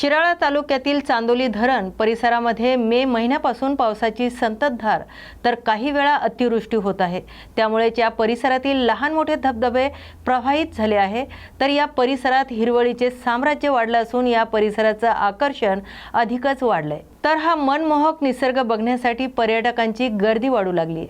शिराळा तालुक्यातील चांदोली धरण परिसरामध्ये मे महिन्यापासून पावसाची संततधार तर काही वेळा अतिवृष्टी होत आहे. त्यामुळे या परिसरातील लहान मोठे धबधबे प्रवाहित झाले आहे. तर या परिसरात हिरवळीचे साम्राज्य वाढलं असून या परिसराचं आकर्षण अधिकच वाढलंय. तर हा मनमोहक निसर्ग बघण्यासाठी पर्यटकांची गर्दी वाढू लागली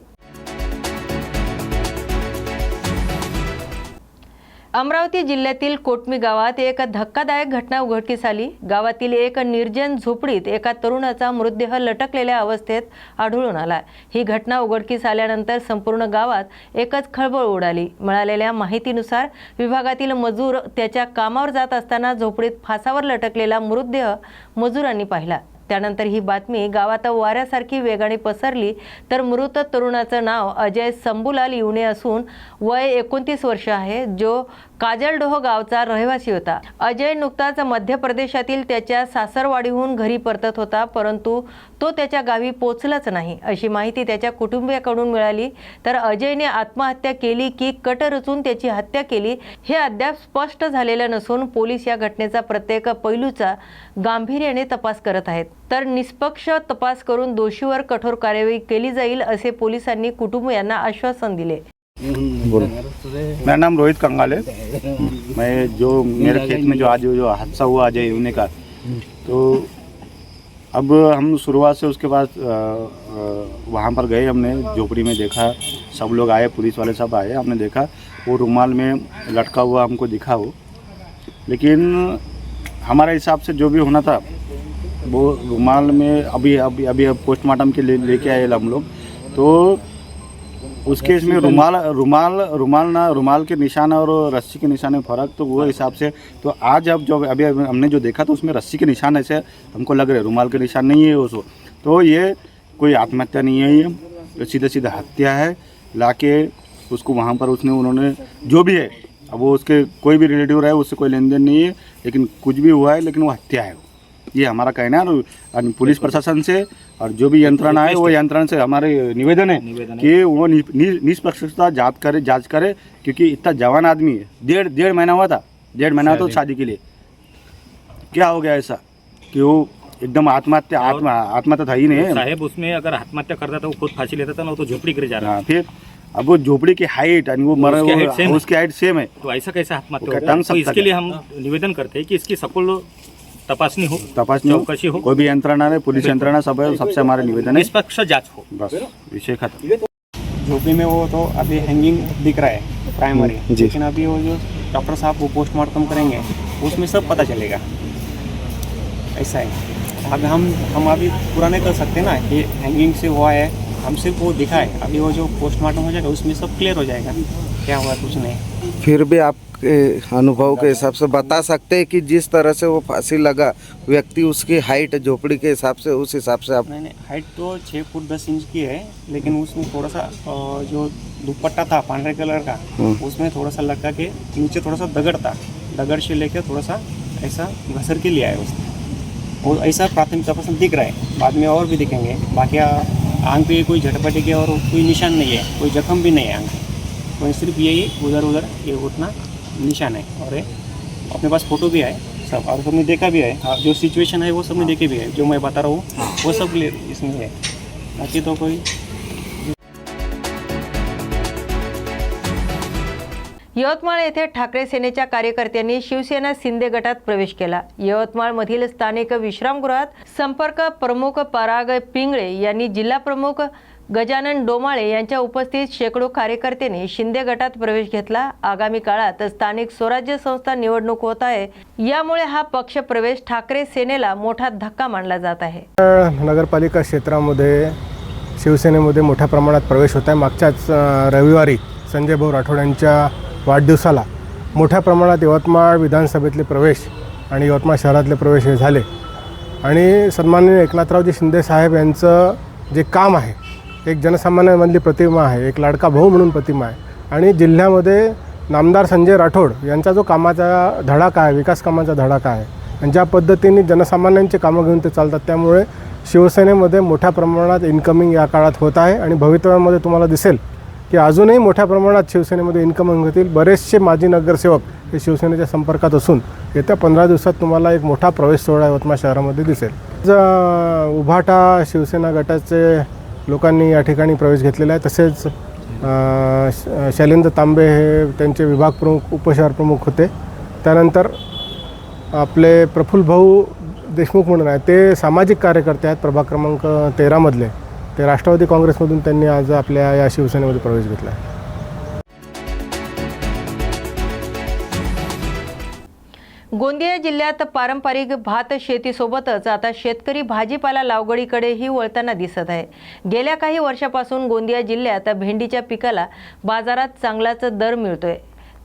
अमरावती जिल्ह्यातील कोटमी गावात एक धक्कादायक घटना उघडकीस आली. गावातील एक निर्जन झोपडीत एका तरुणाचा मृतदेह लटकलेल्या अवस्थेत आढळून आला. ही घटना उघडकीस आल्यानंतर संपूर्ण गावात एकच खळबळ उडाली. मिळालेल्या माहितीनुसार विभागातील मजूर त्याच्या कामावर जात असताना झोपडीत फासावर लटकलेला मृतदेह मजुरांनी पाहिला. त्यानंतर ही बातमी गावात वाऱ्यासारखी वेगाने पसरली तर मृत तरुणाचं नाव अजय संबुलाल इवणे असून वय एकोणतीस वर्ष आहे जो काजलडोह गावचा रहिवासी होता. अजय नुकताच मध्य प्रदेशातील त्याच्या सासरवाडीहून घरी परतत होता परंतु तो त्याच्या गावी पोचलाच नाही. अशी माहिती त्याच्या कुटुंबियाकडून मिळाली. तर अजयने आत्महत्या केली की कट रचून त्याची हत्या केली हे अद्याप स्पष्ट झालेलं नसून पोलीस या घटनेचा प्रत्येक पैलूचा गांभीर्याने तपास करत आहेत. तर निष्पक्ष तपास करून दोषीवर कठोर कार्यवाही केली जाईल असे पोलिसांनी कुटुंबियांना आश्वासन दिले. मेरा नाम रोहित कंगाल है। मैं जो, मेरे खेत में जो आज जो हादसा हुआ अजय यूने का तो अब हम शुरुआत से उसके बाद वहाँ पर गए हमने, झोपड़ी में देखा, सब लोग आए, पुलिस वाले सब आए, हमने देखा, वो रुमाल में लटका हुआ हमको दिखा वो। लेकिन हमारे हिसाब से जो भी होना था, वो रुमाल में अभी अभी अभी पोस्टमार्टम के लिए लेके आए हम लोग। तो उस केस में रुमाल रुमाल रुमाल ना, रुमाल के निशान और रस्सी के निशान में फ़र्क तो वो हिसाब से तो आज अब जो अभी हमने जो देखा तो उसमें रस्सी के निशान ऐसे हमको लग रहे रुमाल के निशान नहीं है उसको तो ये कोई आत्महत्या नहीं है ये ये सीधा सीधा हत्या है, लाके उसको वहाँ पर उसने, उन्होंने जो भी है, अब वो उसके कोई भी रिलेटिव रहे, उससे कोई लेन देन नहीं है, लेकिन कुछ भी हुआ है, लेकिन वो हत्या है ये हमारा कहना है और- पुलिस प्रशासन से और जो भी यंत्रणा है वो यंत्रणा से हमारे निवेदन है कि वो निष्पक्षता जाँच करे जाँच करे क्योंकि इतना जवान आदमी है। डेढ़ डेढ़ महीना हुआ था। डेढ़ महीना था शादी। के लिए। क्या हो गया ऐसा? कि वो एकदम आत्महत्या आत्मा आत्महत्या था ही नहीं साहेब उसमें अगर आत्महत्या करता था वो खुद फांसी लेता था ना वो तो झोपड़ी गिर जा रहा हाँ, फिर अब वो झोपड़ी की हाइट वो मर उसकी हाइट सेम है। तो ऐसा कैसा आत्महत्या तो इसके लिए हम निवेदन करते हैं कि इसकी सकुल तपासनी हो तपासनी हो, चौकसी हो. कोई भी यंत्रणा पुलिस यंत्रणा सब सबसे हमारे निवेदन है। निष्पक्ष जाँच हो। बस विषय खत्म। झोपड़ी में वो तो अभी हैंगिंग दिख रहा है प्राइमरी लेकिन अभी वो जो डॉक्टर साहब वो पोस्टमार्टम करेंगे उसमें सब पता चलेगा। ऐसा है। अब हम हम अभी पूरा नहीं कर सकते ना कि हैंगिंग से हुआ है हम सिर्फ़ वो दिखा है। अभी वो जो पोस्टमार्टम हो जाएगा उसमें सब क्लियर हो जाएगा। क्या हुआ कुछ नहीं। फिर भी आपके अनुभव के हिसाब से बता सकते हैं कि जिस तरह से वो फांसी लगा व्यक्ति उसकी हाइट झोपड़ी के हिसाब से उस हिसाब से आप नहीं नहीं हाइट तो छः फुट दस इंच की है लेकिन उसमें थोड़ा सा जो दुपट्टा था पांडरे कलर का हम्म। उसमें थोड़ा सा लगा के नीचे थोड़ा सा दगड़ था। दगड़ से लेकर थोड़ा सा ऐसा घसर के लिया है उसने। और ऐसा प्राथमिक तपास दिख रहा है। बाद में और भी दिखेंगे। बाकी आँख पे कोई झटपटी के और कोई निशान नहीं है। कोई जख्म भी नहीं है आँख वहीं सिर्फ ये उधर उधर ये उतना निशान है। और ये अपने पास फोटो भी है सब और सबने देखा भी है हाँ, जो सिचुएशन है वो सबने देखे भी है जो मैं बता रहा हूँ वो सब इसमें है। बाकी तो कोई यवतमाळ येथे ठाकरे सेनेच्या कार्यकर्त्यांनी शिवसेना शिंदे गटात प्रवेश केला. यवतमाळमधील स्थानिक विश्रामगृहात संपर्क प्रमुख पराग पिंगळे यांनी जिल्हा प्रमुख गजानन डोमाळे यांच्या उपस्थित शेकडो कार्यकर्त्यांनी शिंदे गटात प्रवेश घेतला. आगामी काळात स्थानिक स्वराज्य संस्था निवडणूक होत आहे. यामुळे हा पक्ष प्रवेश ठाकरे सेनेला मोठा धक्का मानला जात आहे. नगरपालिका क्षेत्रामध्ये शिवसेनेमध्ये मोठ्या प्रमाणात प्रवेश होत आहे. मागच्याच रविवारी संजय भाऊ राठोड यांच्या वाढदिवसाला मोठ्या प्रमाणात यवतमाळ विधानसभेतले प्रवेश आणि यवतमाळ शहरातले प्रवेश हे झाले. आणि सन्माननीय एकनाथरावजी शिंदे साहेब यांचं जे काम आहे एक जनसामान्यांमधली प्रतिमा आहे एक लाडका भाऊ म्हणून प्रतिमा आहे. आणि जिल्ह्यामध्ये नामदार संजय राठोड यांचा जो कामाचा धडाका आहे विकास कामाचा धडाका आहे आणि ज्या पद्धतीने जनसामान्यांचे कामं घेऊन ते चालतात त्यामुळे शिवसेनेमध्ये मोठ्या प्रमाणात इन्कमिंग या काळात होत आहे. आणि भवितव्यामध्ये तुम्हाला दिसेल की अजूनही मोठ्या प्रमाणात शिवसेनेमध्ये इन्कमिंग होतील. बरेचसे माजी नगरसेवक हे शिवसेनेच्या संपर्कात असून येत्या पंधरा दिवसात तुम्हाला एक मोठा प्रवेश सोहळा यवतमाळ शहरामध्ये दिसेल. ज उभाटा शिवसेना गटाचे लोकांनी या ठिकाणी प्रवेश घेतलेला आहे. तसेच श- शैलेंद्र तांबे हे त्यांचे विभाग प्रमुख उपशहर प्रमुख होते. त्यानंतर आपले प्रफुल्ल भाऊ देशमुख म्हणून आहे ते सामाजिक कार्यकर्ते आहेत प्रभाग क्रमांक तेरामधले. ते राष्ट्रवादी काँग्रेसमधून त्यांनी आज आपल्या या शिवसेनेमध्ये प्रवेश घेतला आहे. गोंदिया जिल्ह्यात पारंपरिक भात शेतीसोबतच आता शेतकरी भाजीपाला लागवडीकडेही वळताना दिसत आहे. गेल्या काही वर्षापासून गोंदिया जिल्ह्यात भेंडीच्या पिकाला बाजारात चांगलाच दर मिळतोय.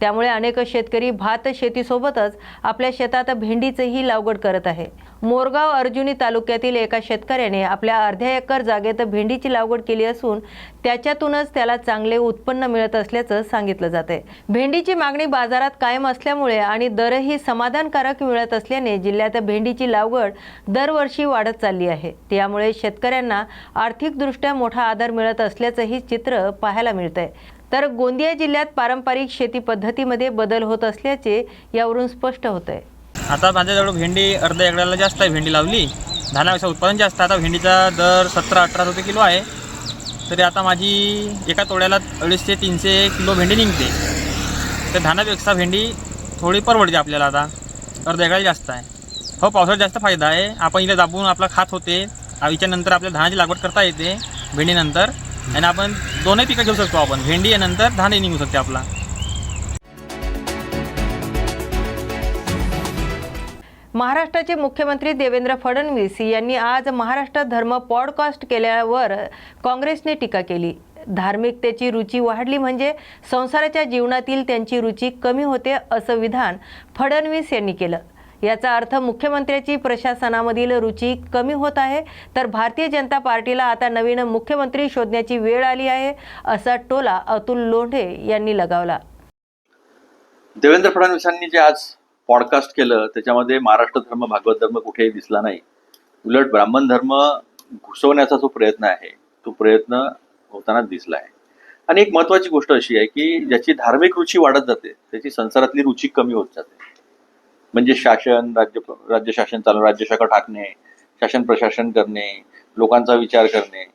त्यामुळे अनेक शेतकरी भात शेतीसोबतच आपल्या शेतात भेंडीचीही लागवड करत आहे. मोरगाव अर्जुनी तालुक्यातील एका शेतकऱ्याने आपल्या अर्ध्या एकर जागेत भेंडीची लागवड केली असून त्याच्यातूनच त्याला चांगले उत्पन्न मिळत असल्याचं सांगितलं जाते भेंडीची मागणी बाजारात कायम असल्यामुळे आणि दरही समाधानकारक मिळत असल्याने जिल्ह्यात भेंडीची लागवड दरवर्षी वाढत चालली आहे. त्यामुळे शेतकऱ्यांना आर्थिकदृष्ट्या मोठा आधार मिळत असल्याचंही चित्र पाहायला मिळतंय. तर गोंदिया जिल्ह्यात पारंपरिक शेती पद्धतीमध्ये बदल होत असल्याचे यावरून स्पष्ट होतंय. आता माझ्याजवळ भेंडी अर्ध्या एकड्याला जास्त आहे भेंडी लावली. धानापेक्षा उत्पादन जास्त आहे. आता भेंडीचा दर सतरा अठरा रुपये किलो आहे. तरी आता माझी एका तोड्याला अडीचशे तीनशे किलो भेंडी निघते. तर धानापेक्षा भेंडी थोडी परवडते आपल्याला आता. अर्ध्या एकड्याला जास्त आहे. हो पावसाळ्यात जास्त फायदा आहे. आपण इथे दाबून आपला खात होते. याच्यानंतर आपल्या धानाची लागवड करता येते. भेंडीनंतर. आणि आपण दोन्ही पिकं घेऊ शकतो आपण. भेंडी नंतर धानही निघू शकते आपला. महाराष्ट्राचे मुख्यमंत्री देवेंद्र फडणवीस यांनी आज महाराष्ट्र धर्म पॉडकास्ट केल्यावर काँग्रेसने टीका केली. धार्मिकतेची रुची वाढली म्हणजे संसाराच्या जीवनातील त्यांची रुची कमी होते असं विधान फडणवीस यांनी केलं. याचा अर्थ मुख्यमंत्र्याची प्रशासनामधील रुची कमी होत आहे. तर भारतीय जनता पार्टीला आता नवीन मुख्यमंत्री शोधण्याची वेळ आली आहे असा टोला अतुल लोंढे यांनी लगावला. देवेंद्र फडणवीसांनी जे आज पॉडकास्ट केलं त्याच्यामध्ये महाराष्ट्र धर्म भागवत धर्म कुठेही दिसला नाही. उलट ब्राह्मण धर्म घुसवण्याचा जो प्रयत्न आहे तो प्रयत्न होताना दिसला आहे. आणि एक महत्वाची गोष्ट अशी आहे की ज्याची धार्मिक रुची वाढत जाते त्याची संसारातली रुची कमी होत जाते. म्हणजे शासन राज्य राज्य शासन चालू राज्यशाखा टाकणे शासन प्रशासन करणे लोकांचा विचार करणे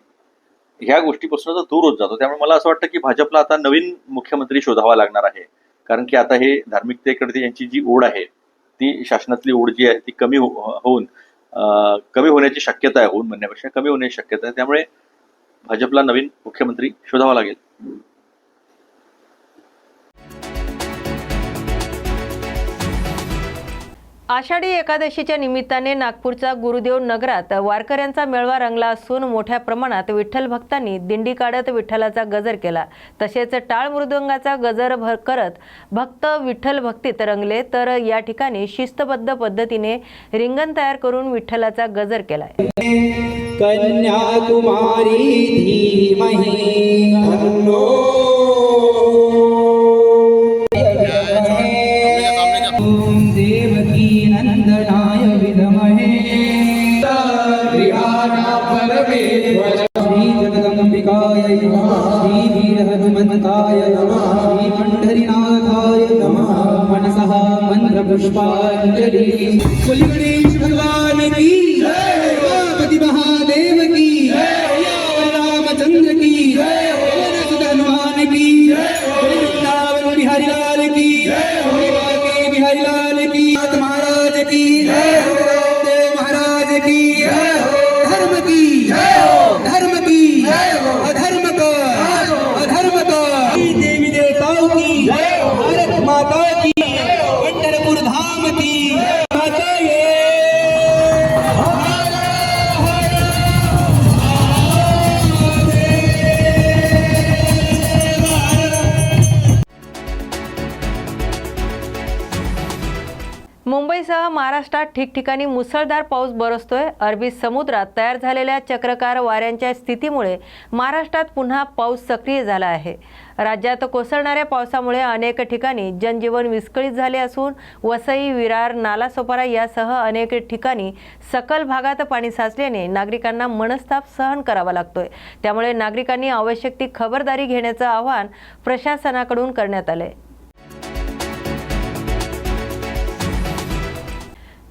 ह्या गोष्टीपासून तर दूर होत जातो. त्यामुळे मला असं वाटतं की भाजपला आता नवीन मुख्यमंत्री शोधावा लागणार आहे. कारण की आता हे धार्मिकतेकडे यांची जी ओढ आहे ती शासनातली ओढ जी आहे ती कमी हो- होऊन कमी होण्याची शक्यता आहे होऊन म्हणण्यापेक्षा कमी होण्याची शक्यता आहे. त्यामुळे भाजपला नवीन मुख्यमंत्री शोधावा लागेल. आषाढी एकादशीच्या निमित्ताने नागपूरचा गुरुदेव नगरात वारकऱ्यांचा मेळवा रंगला असून मोठ्या प्रमाणात विठ्ठल भक्तांनी दिंडी काढत विठ्ठलाचा गजर केला. तसेच टाळ मृदंगाचा गजर भर करत भक्त विठ्ठल भक्तीत रंगले तर या ठिकाणी शिस्तबद्ध पद्धतीने रिंगण तयार करून विठ्ठलाचा गजर केलाय. कन्याकुमारी नमः श्रीवीरहनुमन्ताय नमः श्रीपण्ढरीनाथाय नमः मनसः मन्त्रपुष्पाञ्जलि। बोलिए गणेश भगवान की जय गणपति महादेव की जय रामचंद्र की जय सुध हनुमान की जय वृंदावन बिहारी लाल की जय के बिहारी लाल की नाथ महाराज की मुंबईसह महाराष्ट्रात ठिकठिकाणी मुसळधार पाऊस बरसतोय. अरबी समुद्रात तयार झालेल्या चक्रकार वाऱ्यांच्या स्थितीमुळे महाराष्ट्रात पुन्हा पाऊस सक्रिय झाला आहे. राज्यात कोसळणाऱ्या पावसामुळे अनेक ठिकाणी जनजीवन विस्कळीत झाले असून वसई विरार नालासोपारा यासह अनेक ठिकाणी सकल भागात पाणी साचल्याने नागरिकांना मनस्ताप सहन करावा लागतोय. त्यामुळे नागरिकांनी आवश्यक ती खबरदारी घेण्याचं आवाहन प्रशासनाकडून करण्यात आलंय.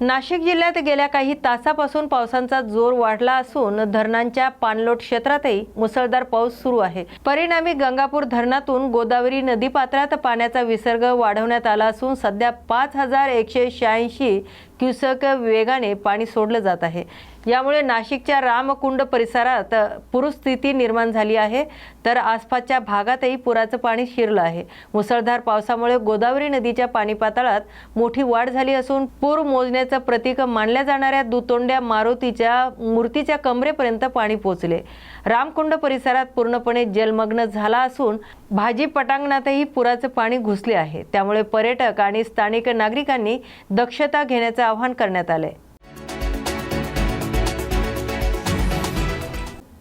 नाशिक जिल्ह्यात गेल्या काही तासापासून पावसाचा जोर वाढला असून धरणांच्या पाणलोट क्षेत्रातही मुसळधार पाऊस सुरू आहे. परिणामी गंगापूर धरणातून गोदावरी नदी पात्रात पाण्याचा विसर्ग वाढवण्यात आला असून सध्या पाच हजार एकशे शहाऐंशी क्युसक वेगाने पाणी सोडलं जात आहे. यामुळे नाशिकच्या रामकुंड परिसरात पूरस्थिती निर्माण झाली आहे. तर आसपासच्या भागातही पुराचं पाणी शिरलं आहे. मुसळधार पावसामुळे गोदावरी नदीच्या पाणी पातळात मोठी वाढ झाली असून पूर मोजण्याचं प्रतीक मानल्या जाणाऱ्या दुतोंड्या मारुतीच्या मूर्तीच्या कमरेपर्यंत पाणी पोहोचले रामकुंड परिसरात पूर्णपणे जलमग्न झाला असून भाजी पटांगणातही पुराचं पाणी घुसले आहे. त्यामुळे पर्यटक आणि स्थानिक नागरिकांनी दक्षता घेण्याचं आवाहन करण्यात आलंय.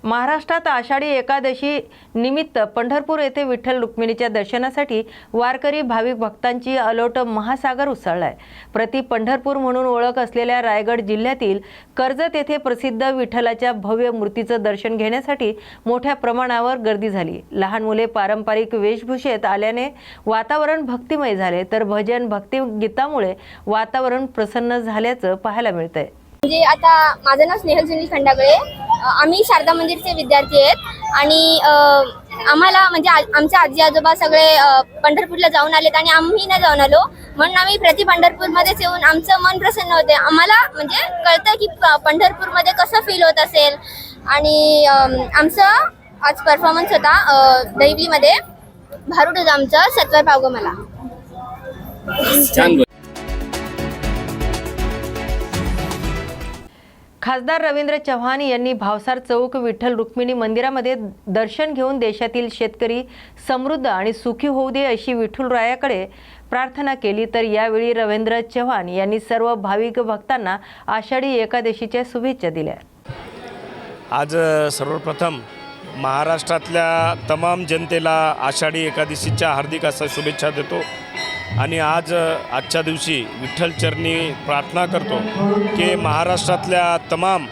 महाराष्ट्रात आषाढी एकादशी निमित्त पंढरपूर येथे विठ्ठल रुक्मिणीच्या दर्शनासाठी वारकरी भाविक भक्तांची अलोट महासागर उसळलाय. प्रति पंढरपूर म्हणून ओळख असलेल्या रायगड जिल्ह्यातील कर्जत येथे प्रसिद्ध विठ्ठलाच्या भव्य मूर्तीचं दर्शन घेण्यासाठी मोठ्या प्रमाणावर गर्दी झाली. लहान मुले पारंपरिक वेशभूषेत आल्याने वातावरण भक्तिमय झाले तर भजन भक्ती गीतामुळे वातावरण प्रसन्न झाल्याचं पाहायला मिळतंय. म्हणजे आता माझं नाव स्नेहल सुनील खंडागळे आम्ही शारदा मंदिरचे विद्यार्थी आहेत. आणि आम्हाला म्हणजे आमचे आजी आजोबा सगळे पंढरपूरला जाऊन आलेत आणि आम्ही नाही जाऊन आलो. म्हणून आम्ही प्रति पंढरपूरमध्येच येऊन आमचं मन प्रसन्न होते. आम्हाला म्हणजे कळतं की पंढरपूरमध्ये कसं फील होत असेल. आणि आमचं आज परफॉर्मन्स होता दैवीमध्ये दैवलीमध्ये. भारूड होतं आमचं सत्वर पावगं मला. खासदार रवींद्र चव्हाण यांनी भावसार चौक विठ्ठल रुक्मिणी मंदिरामध्ये दर्शन घेऊन देशातील शेतकरी समृद्ध आणि सुखी होऊ दे अशी विठ्ठलरायाकडे प्रार्थना केली. तर यावेळी रवींद्र चव्हाण यांनी सर्व भाविक भक्तांना आषाढी एकादशीच्या शुभेच्छा दिल्या. आज सर्वप्रथम महाराष्ट्रातल्या तमाम जनतेला आषाढी एकादशीच्या हार्दिक असा शुभेच्छा देतो. आणि आज आजच्या दिवशी विठ्ठलचरणी प्रार्थना करतो की महाराष्ट्रातल्या तमाम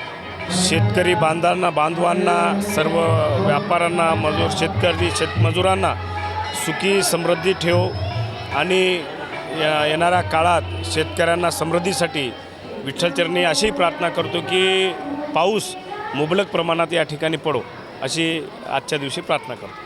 शेतकरी बांधांना बांधवांना सर्व व्यापाऱ्यांना मजूर शेतकरी शेतमजुरांना सुखी समृद्धी ठेव आणि या- येणाऱ्या काळात शेतकऱ्यांना समृद्धीसाठी विठ्ठलचरणी अशी प्रार्थना करतो की पाऊस मुबलक प्रमाणात या ठिकाणी पडो अशी आजच्या दिवशी प्रार्थना करतो.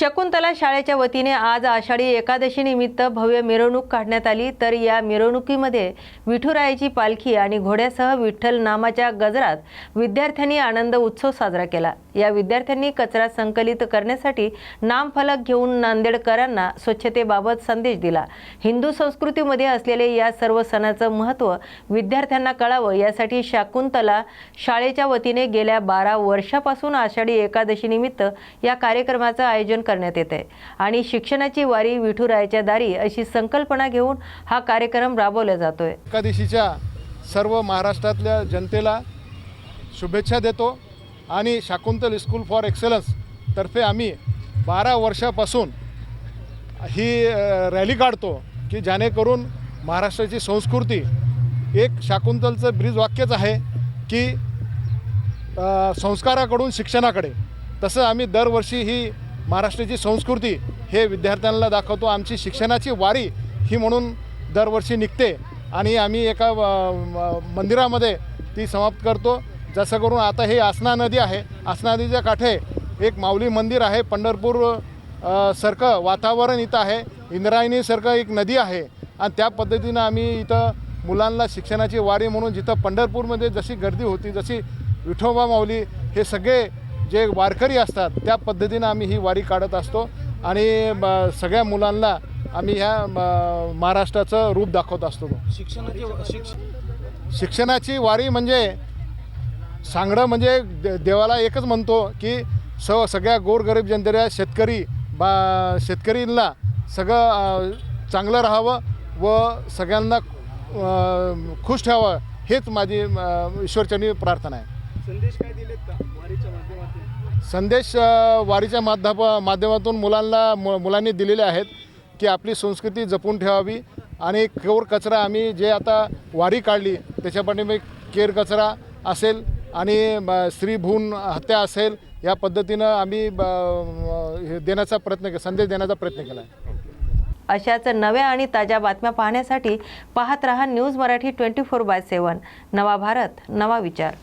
शकुंतला शाळेच्या वतीने आज आषाढी एकादशी निमित्त भव्य मिरवणूक काढण्यात आली. तर या मिरवणुकीमध्ये विठुरायाची पालखी आणि घोड्यासह विठ्ठल नामाच्या गजरात विद्यार्थ्यांनी आनंद उत्सव साजरा केला. या विद्यार्थ्यांनी कचरा संकलित करण्यासाठी नामफलक घेऊन नांदेडकरांना स्वच्छतेबाबत संदेश दिला. हिंदू संस्कृतीमध्ये असलेले या सर्व सणाचं महत्त्व विद्यार्थ्यांना कळावं यासाठी शाकुंतला शाळेच्या वतीने गेल्या बारा वर्षापासून आषाढी एकादशीनिमित्त या कार्यक्रमाचं आयोजन करण्यात येत. आहे आणि शिक्षणाची वारी विठुरायाच्या दारी अशी संकल्पना घेऊन हा कार्यक्रम राबवला जातोय. एकादशीच्या सर्व महाराष्ट्रातल्या जनतेला शुभेच्छा देतो आणि शाकुंतल स्कूल फॉर एक्सलन्स तर्फे आम्ही बारा वर्षापासून ही रॅली काढतो की जेणेकरून महाराष्ट्राची संस्कृती एक शाकुंतलचं ब्रीज वाक्यच आहे की संस्काराकडून शिक्षणाकडे. तसं आम्ही दरवर्षी ही महाराष्ट्राची संस्कृती हे विद्यार्थ्यांना दाखवतो. आमची शिक्षणाची वारी ही म्हणून दरवर्षी निघते आणि आम्ही एका म- मंदिरामध्ये ती समाप्त करतो. जसं करून आता हे आसना नदी आहे. आसना नदीच्या काठे एक माऊली मंदिर आहे. पंढरपूर सारखं वातावरण इथं आहे. इंद्रायणीसारखं एक नदी आहे. आणि त्या पद्धतीनं आम्ही इथं मुलांना शिक्षणाची वारी म्हणून जिथं पंढरपूरमध्ये जशी गर्दी होती जशी विठोबा माऊली हे सगळे जे वारकरी असतात त्या पद्धतीनं आम्ही ही वारी काढत असतो. आणि सगळ्या मुलांना आम्ही ह्या म- महाराष्ट्राचं रूप दाखवत असतो. शिक्षणाची वारी म्हणजे सांगणं म्हणजे देवाला एकच म्हणतो की स सगळ्या गोरगरीब जनतेला शेतकरी बा शेतकरींना सगळं चांगलं राहावं व सगळ्यांना खुश ठेवावं हेच माझी अ, ईश्वरचरणी प्रार्थना आहे. संदेश काय दिलेत का? संदेश वारीच्या माध्यम माध्यमातून मुलांना मु मुलांनी दिलेले आहेत की आपली संस्कृती जपून ठेवावी आणि केवर कचरा आम्ही जे आता वारी काढली त्याच्यापाठी मी केर कचरा असेल आणि ब- स्त्री भ्रूण हत्या असेल या पद्धतीनं आम्ही ब- हे देण्याचा प्रयत्न के संदेश देण्याचा प्रयत्न केला आहे. अशाच नव्या आणि ताज्या बातम्या पाहण्यासाठी पाहत रहा news Marathi twenty four by seven. नवा भारत नवा विचार.